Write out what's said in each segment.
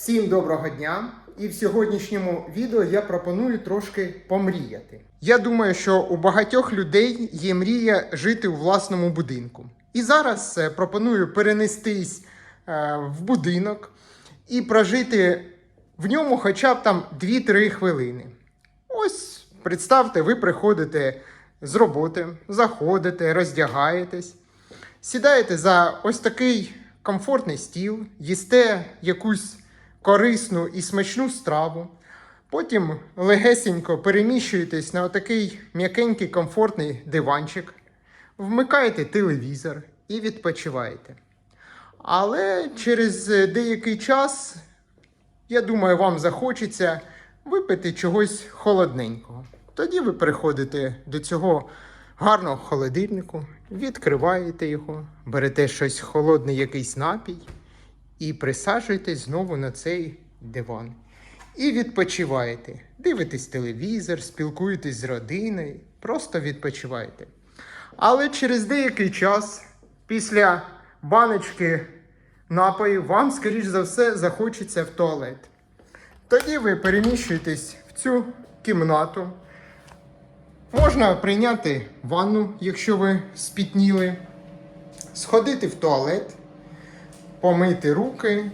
Всім доброго дня! І в сьогоднішньому відео я пропоную трошки помріяти. Я думаю, що у багатьох людей є мрія жити у власному будинку. І зараз е, пропоную перенестись е, в будинок і прожити в ньому хоча б там 2-3 хвилини. Ось представте, ви приходите з роботи, заходите, роздягаєтесь, сідаєте за ось такий комфортний стіл, їсте якусь корисну і смачну страву. Потім легесенько переміщуєтесь на отакий м'якенький комфортний диванчик, вмикаєте телевізор і відпочиваєте. Але через деякий час, я думаю, вам захочеться випити чогось холодненького. Тоді ви приходите до цього гарного холодильнику, відкриваєте його, берете щось холодний якийсь напій і присаджуєтесь знову на цей диван. І відпочиваєте. Дивитесь телевізор, спілкуєтесь з родиною, просто відпочиваєте. Але через деякий час, після баночки напою, вам, скоріш за все, захочеться в туалет. Тоді ви переміщуєтесь в цю кімнату. Можна прийняти ванну, якщо ви спітніли, сходити в туалет, помити руки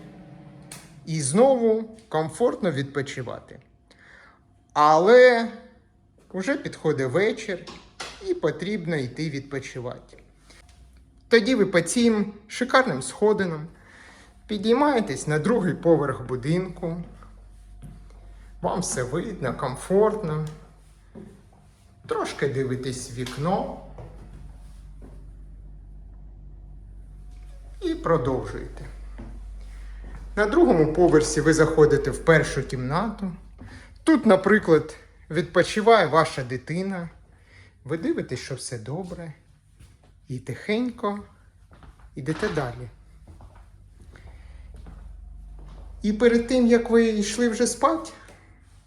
і знову комфортно відпочивати. Але вже підходить вечір і потрібно йти відпочивати. Тоді ви по цим шикарним сходинам підіймаєтесь на другий поверх будинку. Вам все видно, комфортно. Трошки дивитесь вікно. І продовжуєте. На другому поверсі ви заходите в першу кімнату. Тут, наприклад, відпочиває ваша дитина. Ви дивитесь, що все добре. І тихенько йдете далі. І перед тим, як ви йшли вже спати,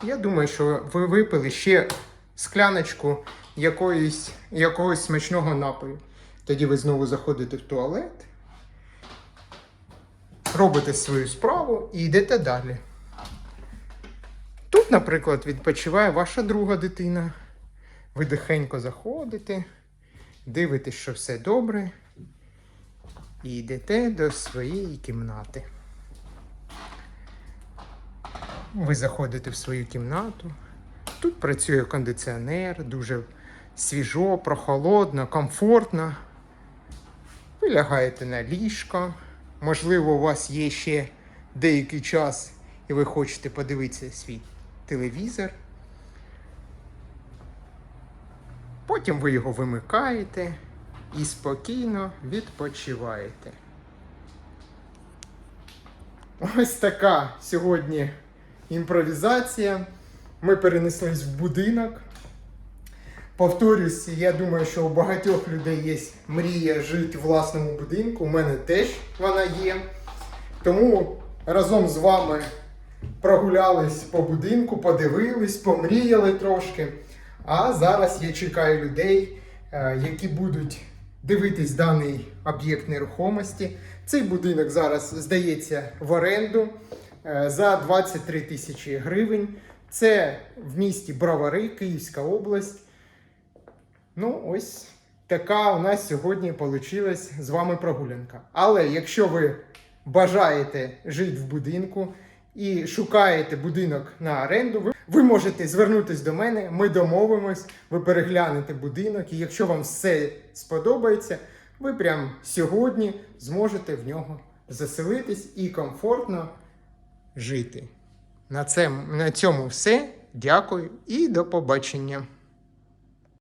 я думаю, що ви випили ще скляночку якоїсь, якогось смачного напою. Тоді ви знову заходите в туалет, робите свою справу і йдете далі. Тут, наприклад, відпочиває ваша друга дитина. Ви тихенько заходите, дивитесь, що все добре, і йдете до своєї кімнати. Ви заходите в свою кімнату. Тут працює кондиціонер, дуже свіжо, прохолодно, комфортно. Ви лягаєте на ліжко. Можливо, у вас є ще деякий час, і ви хочете подивитися свій телевізор. Потім ви його вимикаєте і спокійно відпочиваєте. Ось така сьогодні імпровізація. Ми перенеслись в будинок. Повторюсь, я думаю, що у багатьох людей є мрія жити в власному будинку. У мене теж вона є. Тому разом з вами прогулялись по будинку, подивились, помріяли трошки. А зараз я чекаю людей, е, які будуть дивитись даний об'єкт нерухомості. Цей будинок зараз здається в оренду е, за 23 тисячі гривень. Це в місті Бровари, Київська область. Ну, ось така у нас сьогодні вийшла з вами прогулянка. Але якщо ви бажаєте жити в будинку і шукаєте будинок на оренду, ви, ви можете звернутися до мене, ми домовимось, ви переглянете будинок, і якщо вам все сподобається, ви прямо сьогодні зможете в нього заселитись і комфортно жити. На, це, на цьому все. Дякую і до побачення.